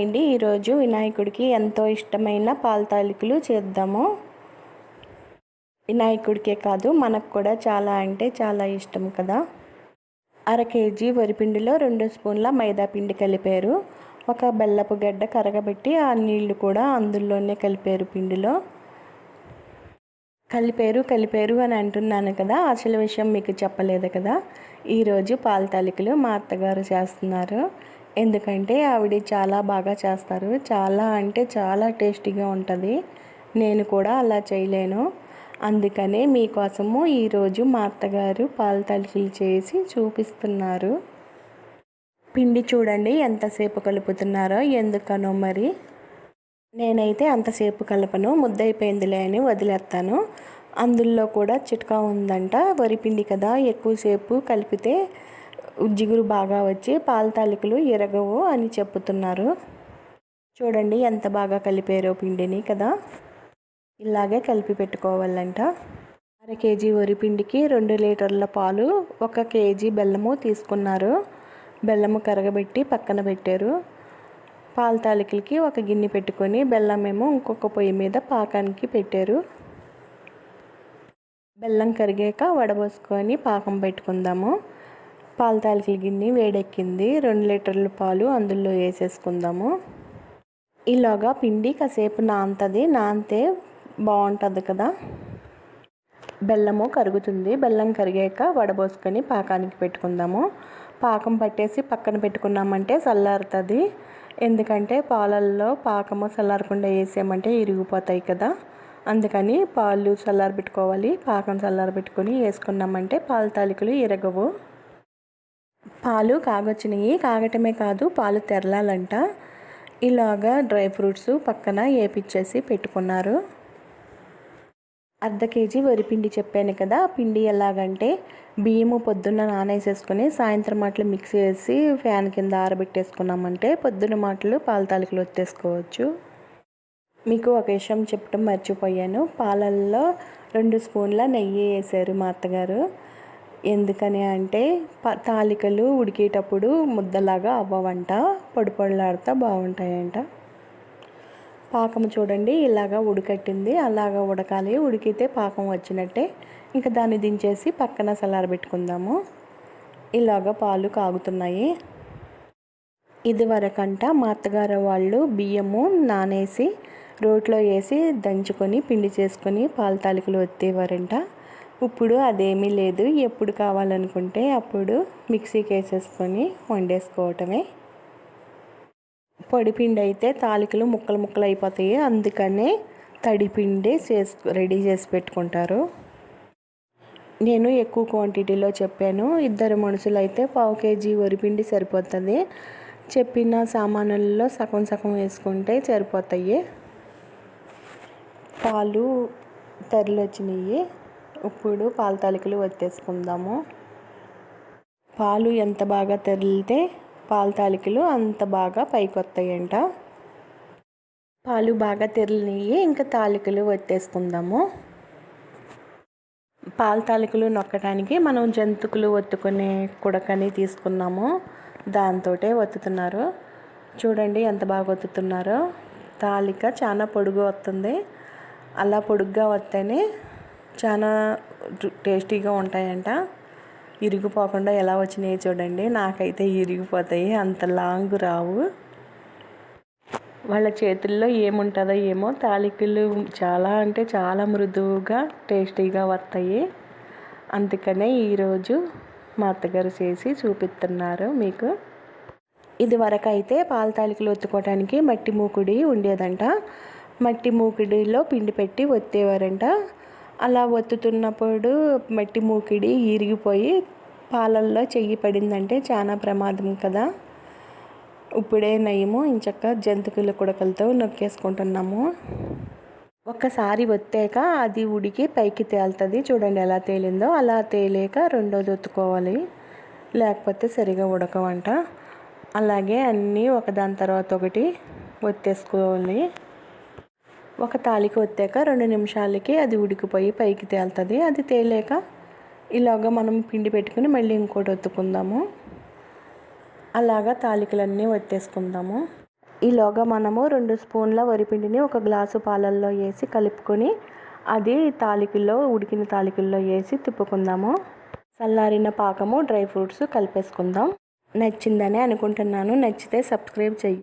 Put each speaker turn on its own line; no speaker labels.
వచ్చేయండి ఈరోజు వినాయకుడికి ఎంతో ఇష్టమైన పాలతాలికలు చేద్దాము. వినాయకుడికే కాదు మనకు కూడా చాలా అంటే చాలా ఇష్టం కదా. అర కేజీ వరిపిండిలో రెండు స్పూన్ల మైదా పిండి కలిపారు. ఒక బెల్లపు గడ్డ కరగబెట్టి ఆ నీళ్ళు కూడా అందులోనే కలిపారు పిండిలో. కలిపారు కలిపారు అని అంటున్నాను కదా అసలు విషయం మీకు చెప్పలేదు కదా. ఈరోజు పాలతాలికలు మా అత్తగారు చేస్తున్నారు. ఎందుకంటే ఆవిడ చాలా బాగా చేస్తారు. చాలా అంటే చాలా టేస్టీగా ఉంటుంది. నేను కూడా అలా చేయలేను. అందుకనే మీకోసము ఈరోజు మా అత్తగారు పాలు తలికలు చేసి చూపిస్తున్నారు. పిండి చూడండి ఎంతసేపు కలుపుతున్నారో ఎందుకనో మరి. నేనైతే అంతసేపు కలపను ముద్దయిపోయిందిలే అని వదిలేస్తాను. అందులో కూడా చిట్కా ఉందంట వరిపిండి కదా ఎక్కువసేపు కలిపితే జిగురు బాగా వచ్చి పాల తాలికలు ఎరగవు అని చెప్తున్నారు చూడండి ఎంత బాగా కలిపారో పిండిని కదా. ఇలాగే కలిపి పెట్టుకోవాలంట. అర కేజీ వరిపిండికి రెండు లీటర్ల పాలు ఒక కేజీ బెల్లము తీసుకున్నారు. బెల్లము కరగబెట్టి పక్కన పెట్టారు. పాల తాలికలకి ఒక గిన్నె పెట్టుకొని బెల్లం ఏమో ఇంకొక పొయ్యి మీద పాకానికి పెట్టారు. బెల్లం కరిగాక వడబోసుకొని పాకం పెట్టుకుందాము. పాల తాలికల గిన్నె వేడెక్కింది. రెండు లీటర్ల పాలు అందులో వేసేసుకుందాము. ఇలాగా పిండి కాసేపు నాంతది. నాంతే బాగుంటుంది కదా. బెల్లము కరుగుతుంది. బెల్లం కరిగాక వడబోసుకొని పాకానికి పెట్టుకుందాము. పాకం పట్టేసి పక్కన పెట్టుకున్నామంటే చల్లారుతుంది. ఎందుకంటే పాలల్లో పాకము చల్లారకుండా వేసామంటే ఇరిగిపోతాయి కదా. అందుకని పాలు చల్లారబెట్టుకోవాలి. పాకం చల్లారబెట్టుకొని వేసుకున్నామంటే పాల తాలికలు ఇరగవు. పాలు కాగొచ్చినాయి. కాగటమే కాదు పాలు తెరలాలంట. ఇలాగా డ్రై ఫ్రూట్స్ పక్కన ఏపిచ్చేసి పెట్టుకున్నారు. అర్ధ కేజీ వరిపిండి చెప్పాను కదా పిండి ఎలాగంటే బియ్యము పొద్దున్న నానేసేసుకుని సాయంత్రం మాటలు మిక్స్ చేసి ఫ్యాన్ కింద ఆరబెట్టేసుకున్నామంటే పొద్దున్న మాటలు పాల తాలికలు వచ్చేసుకోవచ్చు మీకు ఒక విషయం చెప్పడం మర్చిపోయాను. పాలల్లో రెండు స్పూన్ల నెయ్యి వేసారు మా అత్తగారు. ఎందుకని అంటే ప తాలికలు ఉడికేటప్పుడు ముద్దలాగా అవ్వవంట పొడి పొడిలాడుతూ బాగుంటాయంట. పాకం చూడండి ఇలాగా ఉడకట్టింది అలాగా ఉడకాలి. ఉడికితే పాకం వచ్చినట్టే. ఇంకా దాన్ని దించేసి పక్కన చల్లారబెట్టుకుందాము ఇలాగ పాలు కాగుతున్నాయి. ఇదివరకంట మా అత్తగారు వాళ్ళు బియ్యము నానేసి రోట్లో వేసి దంచుకొని పిండి చేసుకొని పాల తాలికలు వచ్చేవారంట ఇప్పుడు అదేమీ లేదు. ఎప్పుడు కావాలనుకుంటే అప్పుడు మిక్సీకి వేసేసుకొని వండేసుకోవటమే. పొడిపిండి అయితే తాలికలు ముక్కలు ముక్కలు అయిపోతాయి. అందుకనే తడిపిండి చేసు రెడీ చేసి పెట్టుకుంటారు. నేను ఎక్కువ క్వాంటిటీలో చెప్పాను. ఇద్దరు మనుషులు అయితే పావు కేజీ వరిపిండి సరిపోతుంది. చెప్పిన సామానుల్లో సగం సగం వేసుకుంటే సరిపోతాయి. పాలు తరలు వచ్చినాయి ఇప్పుడు పాల తాలికలు వచ్చేసుకుందాము పాలు ఎంత బాగా తెరిలితే పాల తాలికలు అంత బాగా పైకి వస్తాయంట పాలు బాగా తెరిలినవి ఇంకా తాలికలు వచ్చేసుకుందాము పాల తాలికలు నొక్కడానికి మనం జంతుకులు ఒత్తుకునే కుడకని తీసుకున్నాము. దాంతో ఒత్తుతున్నారు. చూడండి ఎంత బాగా ఒత్తుతున్నారో. తాలిక చాలా పొడుగు వస్తుంది అలా పొడుగ్గా వస్తేనే చాలా టేస్టీగా ఉంటాయంట. ఇరిగిపోకుండా ఎలా వచ్చినాయి చూడండి. నాకైతే ఇరిగిపోతాయి. అంత లాంగ్ రావు. వాళ్ళ చేతుల్లో ఏముంటుందో ఏమో తాలికలు చాలా అంటే చాలా మృదువుగా టేస్టీగా వస్తాయి. అందుకనే ఈరోజు మా అత్తగారు చేసి చూపిస్తున్నారు మీకు. ఇది వరకు అయితే పాల తాలికలు ఒత్తుకోవడానికి మట్టి మూకుడి ఉండేదంట. మట్టి మూకుడిలో పిండి పెట్టి ఒత్తేవారంట. అలా ఒత్తుతున్నప్పుడు మట్టి మూకిడి ఇరిగిపోయి పాలల్లో చెయ్యి పడిందంటే చాలా ప్రమాదం కదా. ఇప్పుడే నయము ఇంచక్క జంతుకుల కుడకలతో నొక్కేసుకుంటున్నాము. ఒక్కసారి ఒత్తాక అది ఉడికి పైకి తేలుతుంది. చూడండి ఎలా తేలిందో అలా తేలేక రెండోది ఒత్తుకోవాలి. లేకపోతే సరిగా ఉడకవంట. అలాగే అన్నీ ఒకదాని తర్వాత ఒకటి ఒత్తేసుకోవాలి. ఒక తాలికి వచ్చాక రెండు నిమిషాలకి అది ఉడికిపోయి పైకి తేలుతుంది. అది తేలేక ఇలాగ మనం పిండి పెట్టుకుని మళ్ళీ ఇంకోటి ఒత్తుకుందాము. అలాగా తాలికలన్నీ వత్తేసుకుందాము ఈలోగా మనము రెండు స్పూన్ల వరిపిండిని ఒక గ్లాసు పాలల్లో వేసి కలుపుకొని అది తాలికల్లో ఉడికిన తాలికల్లో వేసి తిప్పుకుందాము. చల్లారిన పాకము డ్రై ఫ్రూట్స్ కలిపేసుకుందాం. నచ్చిందని అనుకుంటున్నాను. నచ్చితే సబ్స్క్రైబ్ చెయ్యి.